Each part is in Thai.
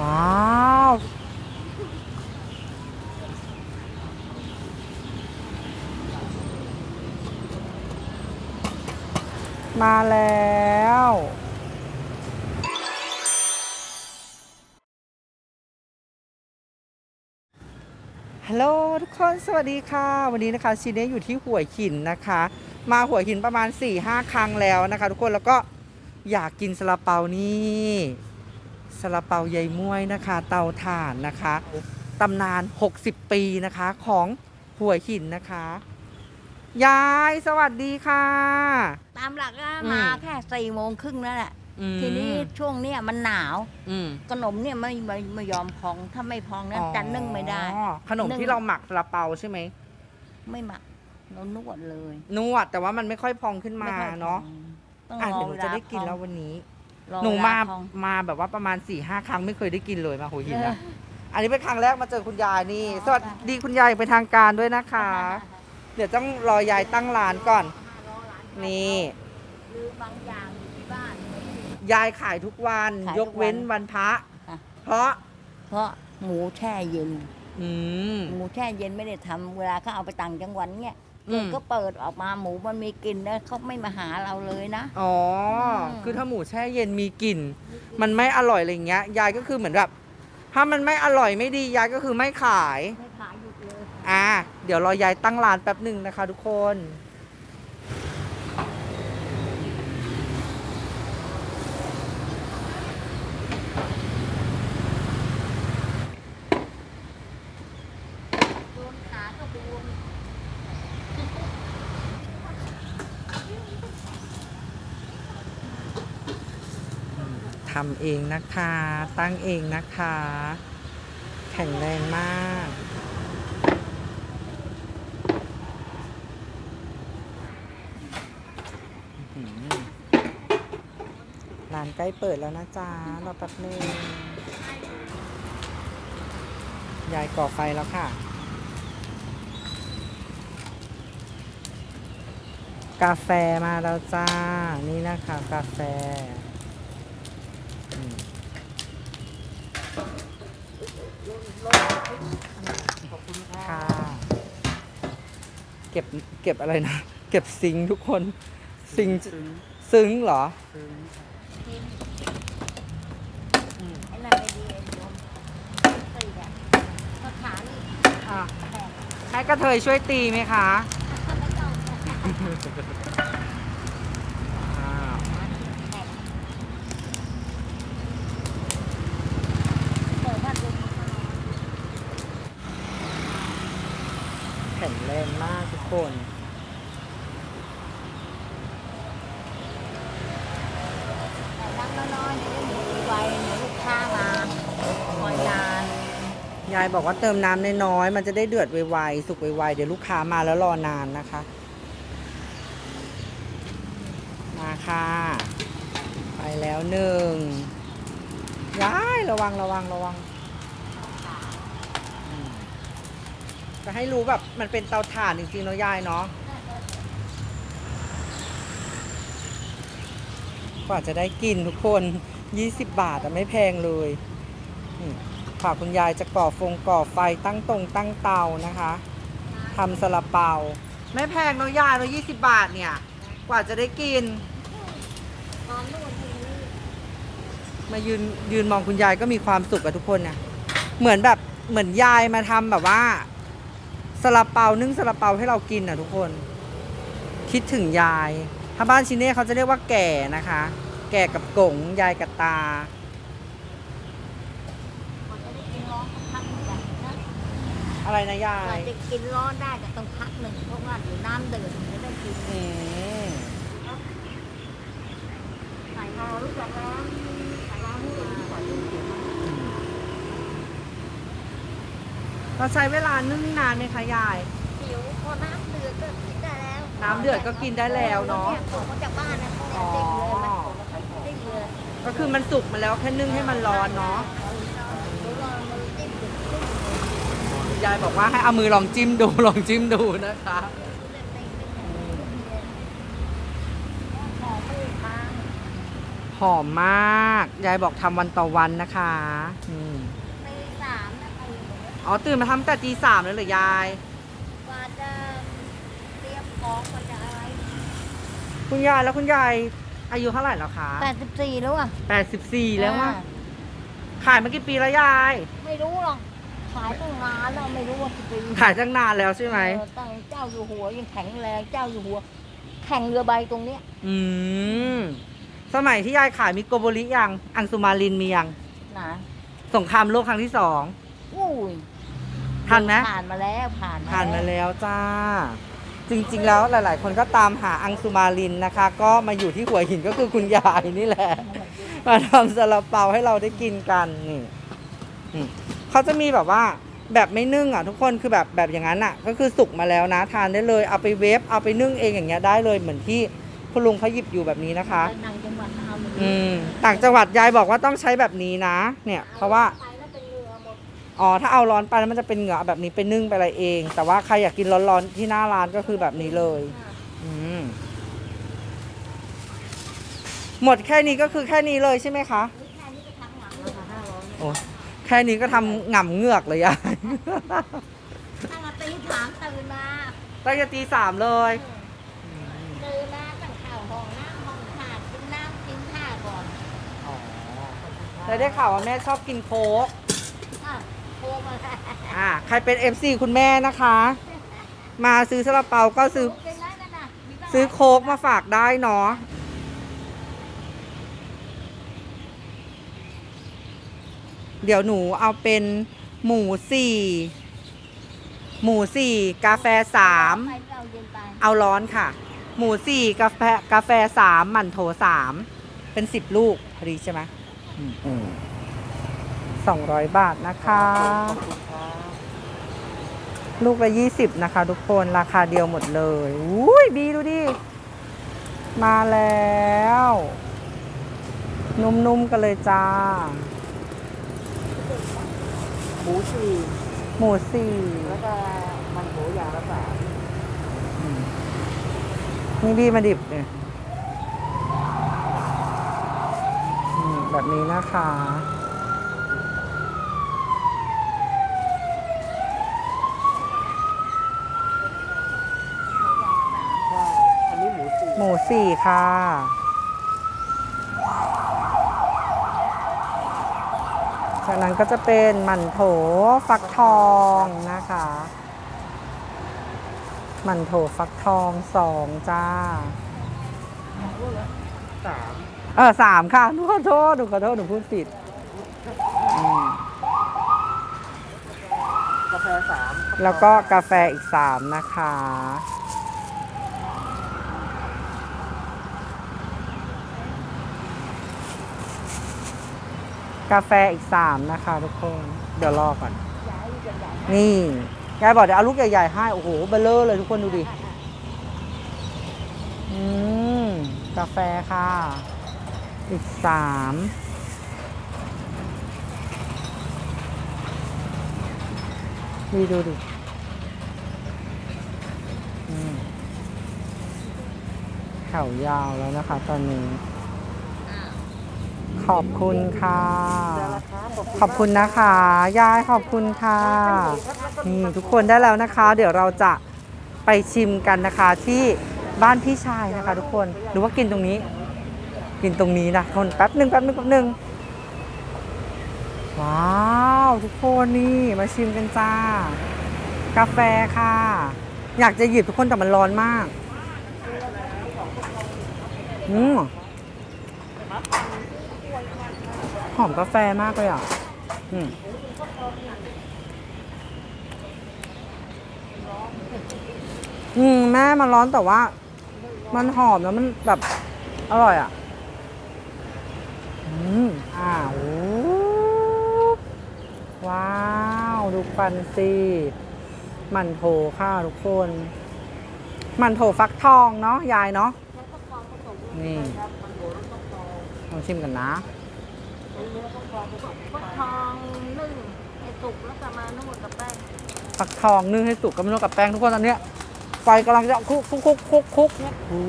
ว้าวมาแล้วฮัลโหลทุกคนสวัสดีค่ะ วันนี้นะคะชีเน่อยู่ที่หัวหินนะคะ มาหัวหินประมาณ4-5ครั้งแล้วนะคะ ทุกคนแล้วก็อยากกินซาลาเปานี่ ซาลาเปาใยม่วยนะคะ เตาถ่านนะคะตำนาน 60 ปีนะคะของหัวหินนะคะ ยายสวัสดีค่ะ ตามหลักก็อืมมาแค่สี่โมงครึ่งนั่นแหละ อืมทีนี้ช่วงเนี้ยมันหนาว อืมขนมเนี่ยไม่ไม่ไม่ยอมพอง ถ้าไม่พองนั้นจะนึ่งไม่ได้ อ๋อขนมนึ่งที่เราหมักซาลาเปาใช่ไหมไม่หมักเรานวดเลยนวดแต่ว่ามันไม่ค่อยพองขึ้นมาไค่อยพองเนาะต้องอะรอเดี๋ยวหนูเวลาจะได้กินพองแล้ววันนี้ รอหนูเวลมาพอง มาแบบว่าประมาณ4ี่ห้าครั้งไม่เคยได้กินเลยมาหัวหินเอนะออันนี้เป็นครั้งแรกมาเจอคุณยายนี่ อ๋อสวัสดีคุณยายเป็นทางการด้วยนะคะ เดี๋ยวต้องรอยายตั้งร้านก่อนรอหลานนี่ หรือบางอย่างอยู่ที่บ้าน ยายขายทุกวันขายยทุกกวันเว้นวันพระอะ เพราะ เพราะหมูแช่เย็น อืม หมูแช่เย็นไม่ได้ทำเวลาเขาเอาไปต่างจังหวัดเนี่ย อืม ก็เปิดออกมาหมูมันมีกลิ่นนะเขาไม่มาหาเราเลยนะ อ๋ออม คือถ้าหมูแช่เย็นมีกลิ่น มันไม่อร่อยอะไรอย่างเงี้ย ยายก็คือเหมือนแบบ ถ้ามันไม่อร่อยไม่ดี ยายก็คือไม่ขาย ไม่ขายหยุดเลย อ่า เดี๋ยวรอยายตั้งร้านแป๊บหนึ่งนะคะทุกคน โดนขาก็บวม ทำเองนะคะ ตั้งเองนะคะ แข็งแรงมาก ร้านใกล้เปิดแล้วนะจ๊ะรอแป๊บนึงยายก่อไฟแล้วค่ะ กาแฟมาแล้วจ้า นี่นะคะ กาแฟ อืม ค่ะ เก็บเก็บอะไรนะ เก็บซิงค์ทุกคนซิงค์ซึ้งเหรอไอ้นั่นไม่ดีไอ้โยมตีแบบก็ขานี่อะแตกให้กระเทยช่วยตีไหมคะ ไม่ต้อง อ่า แตกเปิดพัดลมมานอน แข็งแรง มากทุกคนแต่นั่งน้อยๆจะได้หมูไวๆเดี๋ยวลูกค้ามาคอยนานยายบอกว่าเติมน้ำน้อยๆมันจะได้เดือดไวๆสุกไวๆเดี๋ยวลูกค้ามาแล้วรอนานนะคะ มาค่ะ ไปแล้วหนึ่งยายระวังระวังระวังอืม จะให้รู้แบบมันเป็นเตาถ่านจริงๆเนาะยายเนาะกว่าจะได้กินทุกคน 20 บาทแต่ไม่แพงเลยฝากคุณยายจะก่อฟงก่อไฟตั้งตรงตั้งเตานะคะทำซาลาเปา ไม่แพงเนาะยายเนาะ20 บาทเนี่ย กว่าจะได้กิน มายืนยืนมองคุณยายก็มีความสุขกับทุกคนนะเหมือนแบบเหมือนยายมาทำแบบว่า ซาลาเปานึ่งซาลาเปาให้เรากินอะทุกคน คิดถึงยายถ้าบ้านชิเน่เขาจะเรียกว่าแก่นะคะ แก่กับกงยายกับตา กว่าจะได้กินร้อนก็พักหนึ่งนะอะไรนะยากว่ายจะกินร้อนได้ก็ต้องพักหนึ่งเพราะว่าเดี๋ยวน้ำเดือดถึงจะได้กินอืมใส่หอรู้จักแล้วใส่น้ำให้เย็นก่อนที่จะ เราใช้เวลานึ่งนานไหมคะยายเดี๋ยวพอน้ำเดือดก็กินได้แล้วน้ำเดือดก็กินได้แล้วเนาะยส่งมาจากบ้านนะเขาเนี่ยติ้งเลยมันติ้งเลยก็คือมันสุกมาแล้วแค่นึ่งให้มันร้อนเนาะเดี๋ยวรอมือจิ้มเดือดติ้งยายบอกว่าให้เอามือลองจิ้มดู ลองจิ้มดูนะคะ เลยติ้งติ้งเลยหอมมือค้างหหอมมาก ยายบอกทำวันต่อวันนะคะ อืมตีสามนะตี อ๋อตื่นมาทำแต่ตีสามเลยเหรอยาย กว่าจะเตรียมของกว่าจะอะไรคุณยายแล้วคุณยายอายุเท่าไหร่แล้วคะแปดสิบสี่แล้วอะแปดสิบสี่แล้วอะอ่าขายมากี่ปีแล้วยาย ไม่รู้หรอกขายตั้งนานแล้วไม่รู้ว่ากี่ปีขายตั้งนานแล้วใช่ไหมเออตั้งเจ้าอยู่หัวยังแข็งแรงเจ้าอยู่หัว แข่งเรือใบตรงเนี้ยอืมสมัยที่ยายขายมีโกโบริยัง อังสุมาลินมียังนะสงครามโลกครั้งที่สองอุ้ย ทันไหมผ่านมาแล้วผ่านผ่านมาแล้วจ้า จริงๆแล้วหลาย ๆ คนก็ตามหาอังสุมาลินนะคะ ก็มาอยู่ที่หัวหินก็คือคุณยายนี่แหละ มาทำซาลาเปาให้เราได้กินกันนี่นี่เขาจะมีแบบว่าแบบไม่นึ่งอะทุกคนคือแบบแบบอย่างนั้นอะ ก็คือสุกมาแล้วนะ ทานได้เลยเอาไปเวฟเอาไปนึ่งเองอย่างเงี้ยได้เลยเหมือนที่คุณลุงเขาหยิบอยู่แบบนี้นะคะไปต่างจังหวัดเอาอย่างอืนี้มต่างจังหวัดยายบอกว่าต้องใช้แบบนี้นะ เนี่ย เพราะว่า อ๋อถ้าเอาร้อนไปแล้วมันจะเป็นเหงื่อแบบนี้ไปนึ่งไปอะไรเอง แต่ว่าใครอยากกินร้อนๆที่หน้าร้านก็คือแบบนี้เลย อืมหมดแค่นี้ก็คือแค่นี้เลยใช่ไหมคะนี่แค่นี้ก็ทั้งหลังแล้วค่ะห้าร้อยโอ้แค่นี้ก็ทำหง่ำเหงือกเลยยายตั้งแต่ตีสามตื่นมาตั้งแต่ตีสามเลยตื่นมาตั้งข้าวห้องน้ำห้องท่ากินน้ำกินท่าก่อนแล้วได้ข่าวว่าแม่ชอบกินโค้กอะโทรมา อ่าใครเป็น MC คุณแม่นะคะ มาซื้อซาลาเปาก็ซื้อซื้อโคกมาฝากได้เนาะเดี๋ยวหนูเอาเป็นหมูสี่หมูสี่กาแฟสามเอาร้อนค่ะ หมูสี่กาแฟกาแฟสามหมั่นโถสามเป็นสิบลูกพอดีใช่ไหม 200 บาทนะคะ ลูกละ 20 นะคะ ทุกคนราคาเดียวหมดเลยอุ้ยบีดูดิ มาแล้ว นุ่มๆกันเลยจ้า หมูสี่หมูสี่แล้วก็มันหมูย่างละสามนี่บีมาดิบเนี่ยแบบนี้นะคะ หมูสี่หมูสี่ค่ะ จากนั้นก็จะเป็นหมั่นโถฟักทองนะคะ หมั่นโถฟักทองสองจ้าสามเออสามค่ะหนูขอโทษหนูขอโทษหนูพูดผิดอืมกาแฟสามแล้วก็กาแฟอีกสามนะคะ กาแฟอีกสามนะคะทุกคน เดี๋ยวรอก่อน นี่ยายบอกเดี๋ยวเอาลูกใหญ่ๆให้ โอ้โหเบลเลอร์เลยทุกคนดูดิ อืม กาแฟค่ะ อีกสามดีดูดิแถวยาวแล้วนะคะตอนนี้ ขอบคุณค่ะ ขอบคุณนะคะ ยายขอบคุณค่ะนี่ทุกคนได้แล้วนะคะ เดี๋ยวเราจะไปชิมกันนะคะที่บ้านพี่ชายนะคะ ทุกคนหรือว่ากินตรงนี้ กินตรงนี้นะคนแป๊บหนึ่งแป๊บหนึ่งแป๊บหนึ่งว้าวทุกคนนี่มาชิมกันจ้า กาแฟค่ะ อยากจะหยิบทุกคนแต่มันร้อนมาก อืม หอมกาแฟมากเลยอะอืมอืมแม่มันร้อนแต่ว่า มันหอมแล้วมันแบบอร่อยอะ อืมอ่าโอ้ว้าวดูฟันสิมันโถค่ะทุกคน มันโถฟักทองเนาะยายเนาะนี่ลองชิมกันนะ ฟักทองนึ่งให้สุกแล้วก็มานวดกับแป้งฟักทองนึ่งให้สุกก็ไม่ต้องกับแป้งทุกคนตอนเนี้ยไฟกำลังจะคุกคุกคุกคุกคุกเนี่ยอู้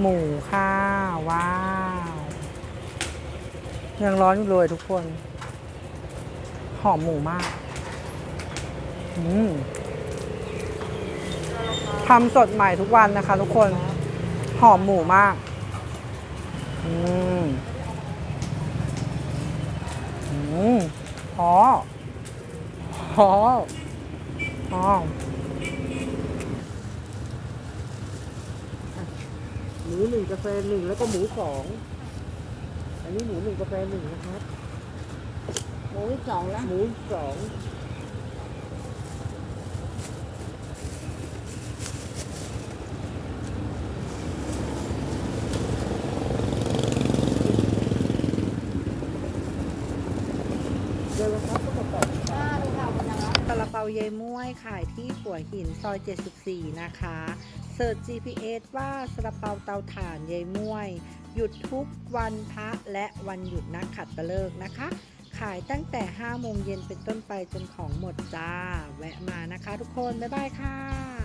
หมูค่ะว้าวยังร้อนอยู่เลยทุกคน หอมหมูมากอืมทำสดใหม่ทุกวันนะคะ ทุกคน หอมหมูมาก อืม มพอพอพอหมูหนึ่งกาแฟหนึ่งแล้วก็หมูสองอันนี้หมูหนึ่งกาแฟหนึ่งนะครับ หมูอีกสองแล้วหมูสอง เดี๋ยวนะครับก็มาต่อ ห้าลูกเราคนละร้อย ซาลาเปายายม่วยขายที่หัวหินซอย 74 นะคะเสิร์ช GPS ว่าซาลาเปาเตาถ่านยายม่วย หยุดทุกวันพระและวันหยุดนักขัดตะเลิกนะคะ ขายตั้งแต่ 5 โมงเย็นเป็นต้นไปจนของหมดจ้า แวะมานะคะทุกคน บ๊ายบายค่ะ